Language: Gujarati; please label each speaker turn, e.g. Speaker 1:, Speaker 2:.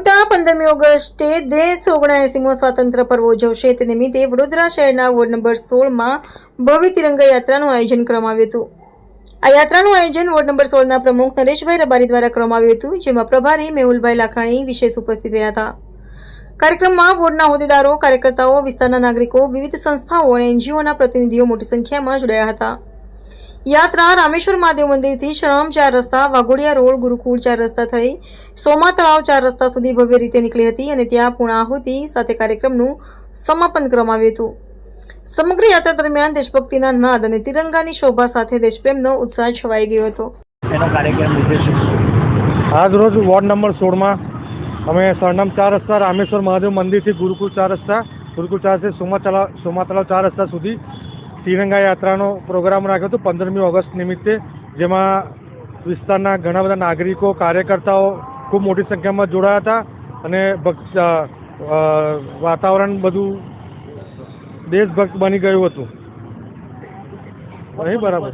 Speaker 1: પંદરમી ઓગસ્ટે દેશ ઓગણએંસીમો સ્વાતંત્ર્ય પર્વ ઉજવશે. તે નિમિત્તે વડોદરા શહેરના વોર્ડ નંબર સોળમાં ભવ્ય તિરંગા યાત્રાનું આયોજન કરવામાં આવ્યું હતું. આ યાત્રાનું આયોજન વોર્ડ નંબર સોળના પ્રમુખ નરેશભાઈ રબારી દ્વારા કરવામાં આવ્યું હતું, જેમાં પ્રભારી મેહુલભાઈ લાખાણી વિશેષ ઉપસ્થિત રહ્યા હતા. કાર્યક્રમમાં વોર્ડના હોદ્દેદારો, કાર્યકર્તાઓ, વિસ્તારના નાગરિકો, વિવિધ સંસ્થાઓ અને એનજીઓના પ્રતિનિધિઓ મોટી સંખ્યામાં જોડાયા હતા. યાત્રા રામેશ્વર મહાદેવ મંદિરથી શણમ ચાર રસ્તા, વાઘોડિયા રોડ, ગુરુકુળ ચાર રસ્તા થઈ, સોમા તળાવ ચાર રસ્તા સુધી ભવ્ય રીતે નીકળી હતી અને ત્યાં પૂર્ણાહુતિ સાથે કાર્યક્રમનું સમાપન કરવામાં આવ્યું હતું. સમગ્ર યાત્રા દરમિયાન દેશભક્તિના નાદ અને તિરંગાની શોભા સાથે દેશપ્રેમનો ઉત્સાહ છવાઈ ગયો હતો.
Speaker 2: એનો કાર્યક્રમ
Speaker 3: આજ રોજ વોર્ડ નંબર સોળમાં અમે સરનામ ચાર રસ્તા, રામેશ્વર મહાદેવ મંદિરથી ગુરુકુળ ચાર રસ્તા, ગુરુકુળ ચાર રસ્તે, સોમા તળાવ સોમા તળાવ ચાર રસ્તા સુધી તિરંગા યાત્રાનો પ્રોગ્રામ રાખ્યો હતો પંદરમી ઓગસ્ટ નિમિત્તે, જેમાં વિસ્તારના ઘણા બધા નાગરિકો, કાર્યકર્તાઓ ખૂબ મોટી સંખ્યામાં જોડાયા હતા અને વાતાવરણ બધું દેશભક્ત બની ગયું હતું. બરાબર.